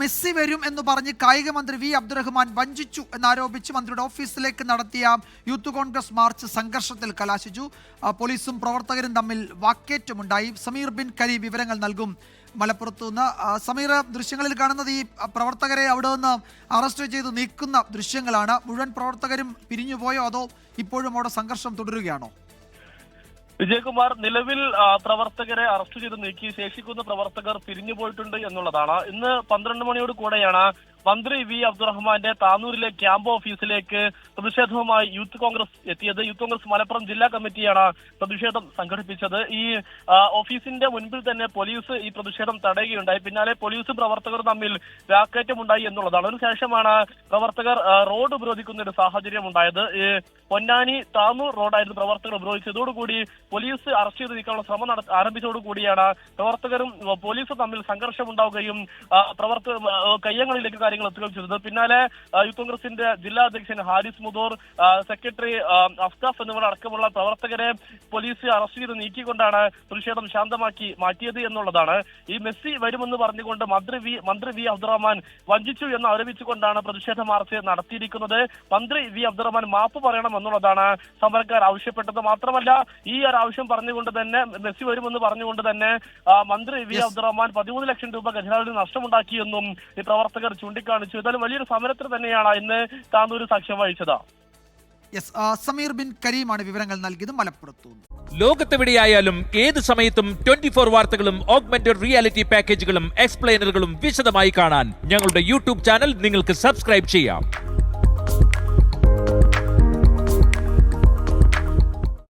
Messi വരും എന്ന് പറഞ്ഞ് കായിക മന്ത്രി വി അബ്ദുറഹ്മാൻ വഞ്ചിച്ചു എന്നാരോപിച്ച് മന്ത്രിയുടെ ഓഫീസിലേക്ക് നടത്തിയ യൂത്ത് കോൺഗ്രസ് മാർച്ച് സംഘർഷത്തിൽ കലാശിച്ചു. പോലീസും പ്രവർത്തകരും തമ്മിൽ വാക്കേറ്റമുണ്ടായി. സമീർ ബിൻ കരി വിവരങ്ങൾ നൽകും മലപ്പുറത്തു നിന്ന് സമീർ ദൃശ്യങ്ങളിൽ കാണുന്നത് ഈ പ്രവർത്തകരെ അവിടെ നിന്ന് അറസ്റ്റ് ചെയ്ത് നീക്കുന്ന ദൃശ്യങ്ങളാണ്. മുഴുവൻ പ്രവർത്തകരും പിരിഞ്ഞുപോയോ അതോ ഇപ്പോഴും അവിടെ സംഘർഷം തുടരുകയാണോ? വിജയകുമാർ നിലവിൽ പ്രവർത്തകരെ അറസ്റ്റ് ചെയ്ത് നീക്കി ശേഷിക്കുന്ന പ്രവർത്തകർ പിരിഞ്ഞു പോയിട്ടുണ്ട് എന്നുള്ളതാണ്. ഇന്ന് പന്ത്രണ്ട് മണിയോട് കൂടെയാണ് മന്ത്രി വി അബ്ദുറഹ്മാന്റെ താനൂരിലെ ക്യാമ്പ് ഓഫീസിലേക്ക് പ്രതിഷേധവുമായി യൂത്ത് കോൺഗ്രസ് എത്തിയത്. യൂത്ത് കോൺഗ്രസ് മലപ്പുറം ജില്ലാ കമ്മിറ്റിയാണ് പ്രതിഷേധം സംഘടിപ്പിച്ചത്. ഈ ഓഫീസിന്റെ മുൻപിൽ തന്നെ പോലീസ് ഈ പ്രതിഷേധം തടയുകയുണ്ടായി. പിന്നാലെ പോലീസും പ്രവർത്തകരും തമ്മിൽ വാക്കേറ്റമുണ്ടായി എന്നുള്ളതാണ്. അതിനുശേഷമാണ് പ്രവർത്തകർ റോഡ് ഉപരോധിക്കുന്ന ഒരു സാഹചര്യം ഉണ്ടായത് പൊന്നാനി താനൂർ റോഡായിരുന്നു പ്രവർത്തകർ ഉപരോധിച്ചതോടുകൂടി പോലീസ് അറസ്റ്റ് ചെയ്ത് നീക്കാനുള്ള ശ്രമം നട ആരംഭിച്ചതോടുകൂടിയാണ് പ്രവർത്തകരും പോലീസും തമ്മിൽ സംഘർഷം ഉണ്ടാവുകയും പ്രവർത്തക കയ്യങ്ങളിലേക്ക് കാര്യങ്ങൾ എത്തുകയും ചെയ്തത് പിന്നാലെ യൂത്ത് കോൺഗ്രസിന്റെ ജില്ലാ അധ്യക്ഷൻ ഹാരിസ് മുദൂർ സെക്രട്ടറി അഫ്താഫ് എന്നിവർ അടക്കമുള്ള പ്രവർത്തകരെ പോലീസ് അറസ്റ്റ് ചെയ്ത് നീക്കിക്കൊണ്ടാണ് പ്രതിഷേധം ശാന്തമാക്കി മാറ്റിയത് എന്നുള്ളതാണ്. ഈ മെസ്സി വരുമെന്ന് പറഞ്ഞുകൊണ്ട് മന്ത്രി വി മന്ത്രി വി അബ്ദുറഹ്മാൻ വഞ്ചിച്ചു എന്ന് ആരോപിച്ചുകൊണ്ടാണ് പ്രതിഷേധ മാർച്ച് നടത്തിയിരിക്കുന്നത്. മന്ത്രി വി അബ്ദുറഹ്മാൻ മാപ്പ് പറയണം എന്നുള്ളതാണ് സമരക്കാർ ആവശ്യപ്പെട്ടത്. മാത്രമല്ല ഈ ഒരു ആവശ്യം പറഞ്ഞുകൊണ്ട് തന്നെ മെസ്സി വരുമെന്ന് പറഞ്ഞുകൊണ്ട് തന്നെ മന്ത്രി വി. അബ്ദുറഹ്മാൻ പതിമൂന്ന് ലക്ഷം രൂപ ഖജനാവിന് നഷ്ടമുണ്ടാക്കിയെന്നും ഈ പ്രവർത്തകർ ചൂണ്ടിക്കാണിച്ചു എന്നാലും വലിയൊരു സമരത്തിന് തന്നെയാണ് ഇന്ന് താന്നൂർ സാക്ഷ്യം വഹിച്ചത്. യെസ് സമീർ ബിൻ കരീമാണ് വിവരങ്ങൾ നൽകിയത് മലപ്പുറത്തു ലോകത്തെവിടെയായാലും ഏത് സമയത്തും ട്വന്റി ഫോർ വാർത്തകളും ഓഗ്മെന്റഡ് റിയാലിറ്റി പാക്കേജുകളും എക്സ്പ്ലെയിനറുകളും വിശദമായി കാണാൻ ഞങ്ങളുടെ യൂട്യൂബ് ചാനൽ നിങ്ങൾക്ക് സബ്സ്ക്രൈബ് ചെയ്യാം.